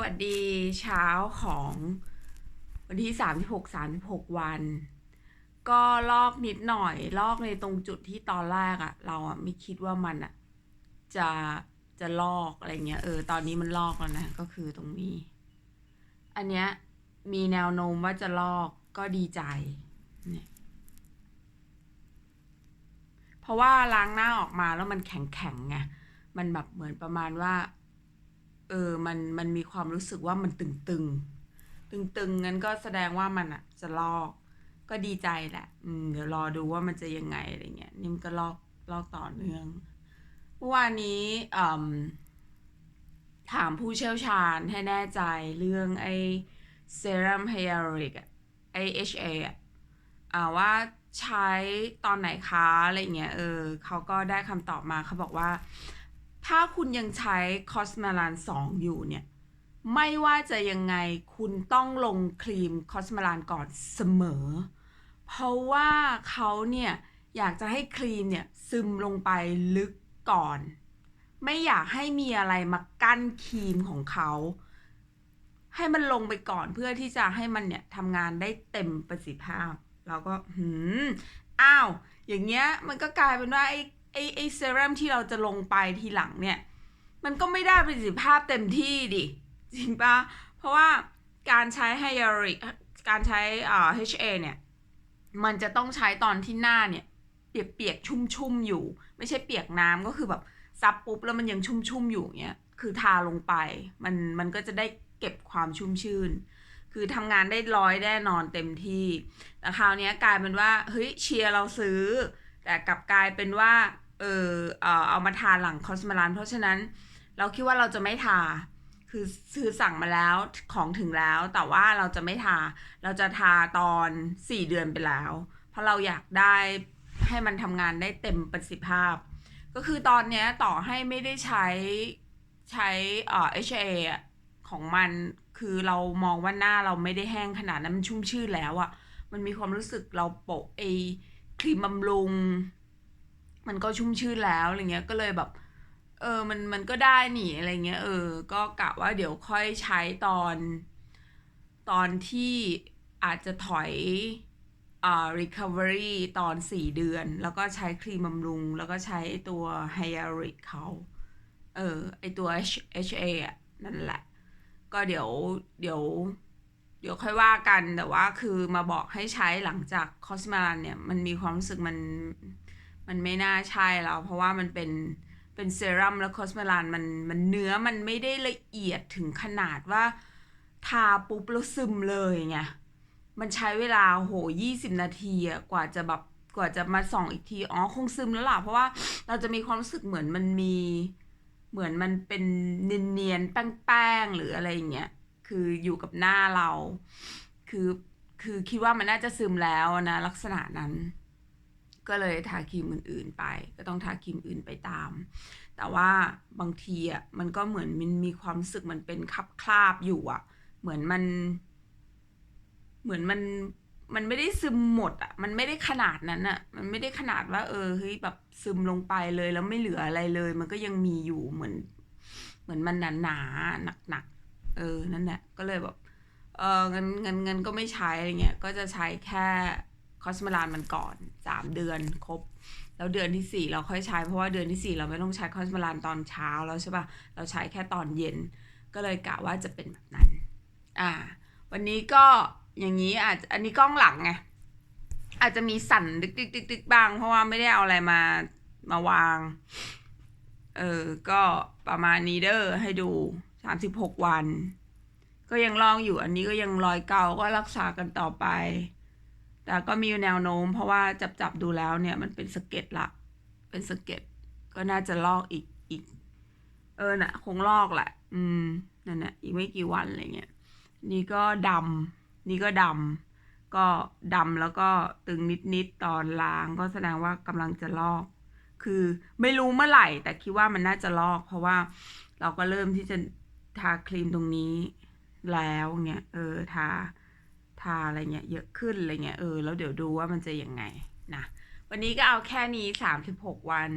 วัสดีเช้าของวันที่สามสิบหกสามสิบหกวัน ก็ลอกนิดหน่อย ลอกในตรงจุดที่ตอนแรกอะเราอะไม่คิดว่ามันอะจะจะลอกอะไรเงี้ยเออตอนนี้มันลอกแล้วนะ ก็คือตรงนี้ อันเนี้ยมีแนวโน้มว่าจะลอกก็ดีใจเนี่ยเพราะว่าล้างหน้าออกมาแล้วมันแข็งแข็งๆไงมันแบบเหมือนประมาณว่า ออมันมันมีความรู้สึกว่ามันตึงตึงตึงตึงๆงั้นก็แสดงว่ามันอะจะลอก ก็ดีใจแหละ อืมเดี๋ยวรอดูว่ามันจะยังไงอะไรเงี้ยนี่มันก็ลอกลอกต่อเนื่องเมื่อวานนี้อืมถามผู้เชี่ยวชาญให้แน่ใจเรื่องไอเซรั่มไฮยาลูริกอะไอ HA อะอ่าว่าใช้ตอนไหนคะอะไรเงี้ยเออเขาก็ได้คำตอบมาเขาบอกว่า ถ้าคุณยังใช้คอสมาลาน2อยู่เนี่ย ไม่ว่าจะยังไงคุณต้องลงครีมคอสมาลานก่อนเสมอ เพราะว่าเขาเนี่ย อยากจะให้ครีมเนี่ยซึมลงไปลึกก่อน ไม่อยากให้มีอะไรมากั้นครีมของเขา ให้มันลงไปก่อนเพื่อที่จะให้มันเนี่ยทำงานได้เต็มประสิทธิภาพเราก็ หืม อ้าว อย่างเงี้ย มันก็กลายเป็นว่าไอ้ ไอไอเซรั่มที่เราจะลงไปทีหลังเนี่ย มันก็ไม่ได้ประสิทธิภาพเต็มที่ดิจริงปะเพราะว่าการใช้ไฮยาลูริกการใช้อ่า HA เนี่ย มันจะต้องใช้ตอนที่หน้าเนี่ยเปียกๆชุ่มๆอยู่ ไม่ใช่เปียกน้ำก็คือแบบซับปุ๊บแล้วมันยังชุ่มๆอยู่เนี่ยคือทาลงไปมันมันก็จะได้เก็บความชุ่มชื่น คือทำงานได้ร้อยแน่นอนเต็มที่ แต่คราวเนี้ยกลายเป็นว่าเฮ้ยเชียร์เราซื้อ แต่กลับกลายเป็นว่า เออเอามาทาหลังคอสมาลานเพราะฉะนั้นเราคิดว่าเราจะไม่ทา คือซื้อสั่งมาแล้วของถึงแล้ว แต่ว่าเราจะไม่ทา เราจะทาตอนสี่เดือนไปแล้ว เพราะเราอยากได้ให้มันทำงานได้เต็มประสิทธิภาพ ก็คือตอนเนี้ยต่อให้ไม่ได้ใช้ใช้เอ่อ HA อของมันคือเรามองว่าหน้าเราไม่ได้แห้งขนาดนั้นมันชุ่มชื่นแล้วอะมันมีความรู้สึกเราโปะไอครีมบำรุง มันก็ชุ่มชื่นแล้วอะไรเงี้ยก็เลยแบบ เออมันมันก็ได้หนีอะไรเงี้ยเออ ก็กะว่าเดี๋ยวค่อยใช้ตอน ตอนที่อาจจะถอยอ่า recovery ตอน 4 เดือน แล้วก็ใช้ครีมบำรุง แล้วก็ใช้ตัว hyaluric เขาเออไอตัว H- HA อะนั่นแหละ ก็เดี๋ยวเดี๋ยวเดี๋ยวค่อยว่ากันแต่ว่าคือมาบอกให้ใช้หลังจากคอสมาลเนี่ย มันมีความรู้สึกมัน มันไม่น่าใช่แล้ว เพราะว่ามันเป็นเป็นเซรั่มแล้วคอสเมลานมันมันเนื้อมันไม่ได้ละเอียดถึงขนาดว่า ทาปุ๊บแล้วซึมเลยไงมันใช้เวลาโหยี่สิบนาทีอะกว่าจะแบบกว่าจะมาส่องอีกที อ๋อ คงซึมแล้วล่ะ เพราะว่าเราจะมีความรู้สึกเหมือนมันมีเหมือนมันเป็นเนียนๆแป้งๆหรืออะไรอย่างเงี้ยคืออยู่กับหน้าเรา คือคือคิดว่ามันน่าจะซึมแล้วนะลักษณะนั้น ก็เลยทาครีมอื่นๆไป ก็ต้องทาครีมอื่นไปตาม แต่ว่าบางทีอะมันก็เหมือนมันมีความรู้สึกมันเป็นคราบคราบอยู่อะ เหมือนมัน เหมือนมันมันไม่ได้ซึมหมดอะ มันไม่ได้ขนาดนั้นอะ มันไม่ได้ขนาดว่า เออเฮ้ยแบบซึมลงไปเลยแล้วไม่เหลืออะไรเลย มันก็ยังมีอยู่เหมือน เหมือนมันหนาๆหนักๆเออนั่นแหละก็เลยแบบเออเงินเงินเงินก็ไม่ใช้อะไรเงี้ยก็จะใช้แค่ คอสมาลานมันก่อนสามเดือนครบ แล้วเดือนที่สี่เราค่อยใช้เพราะว่าเดือนที่สี่เราไม่ต้องใช้คอสมาลานตอนเช้าแล้วใช่ปะเราใช้แค่ตอนเย็น ก็เลยกะว่าจะเป็นแบบนั้น อ่า วันนี้ก็อย่างนี้อาจอันนี้กล้องหลังไงอาจจะมีสั่นดึกดึกดึกดึกบ้าง เพราะว่าไม่ได้เอาอะไรมามาวาง เออ ก็ประมาณนี้เด้อให้ดูสามสิบหกวัน ก็ยังลองอยู่อันนี้ก็ยังรอยเก่าก็รักษากันต่อไป แต่ก็มีแนวโน้ม เพราะว่าจับจับดูแล้วเนี่ยมันเป็นสเก็ดละ เป็นสเก็ดก็น่าจะลอกอีกอีก เออน่ะ คงลอกแหละ อืมนั่นน่ะอีกไม่กี่วันอะไรเงี้ย นี่ก็ดำ นี่ก็ดำ ก็ดำแล้วก็ตึงนิดๆตอนล้างก็แสดงว่ากำลังจะลอก คือไม่รู้เมื่อไหร่ แต่คิดว่ามันน่าจะลอก เพราะว่าเราก็เริ่มที่จะทาครีมตรงนี้แล้วเงี้ยเออทา ทาอะไรเงี้ยเยอะขึ้นอะไรเงี้ยเออแล้วเดี๋ยวดูว่ามันจะยังไงนะวันนี้ก็เอาแค่นี้สามสิบหกวัน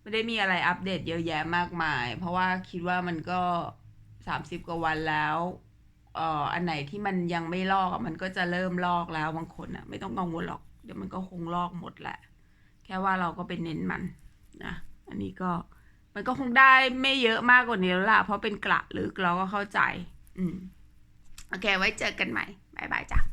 ไม่ได้มีอะไรอัปเดตเยอะแยะมากมาย เพราะว่าคิดว่ามันก็สามสิบกว่าวันแล้วเอ่ออันไหนที่มันยังไม่ลอกมันก็จะเริ่มลอกแล้วบางคนอะไม่ต้องกังวลหรอกเดี๋ยวมันก็คงลอกหมดแหละ แค่ว่าเราก็ไปเน้นมันนะอันนี้ก็มันก็คงได้ไม่เยอะมากกว่านี้แล้วล่ะเพราะเป็นกระลึกเราก็เข้าใจ อืม โอเค ไว้เจอกันใหม่ บายบายจ้ะ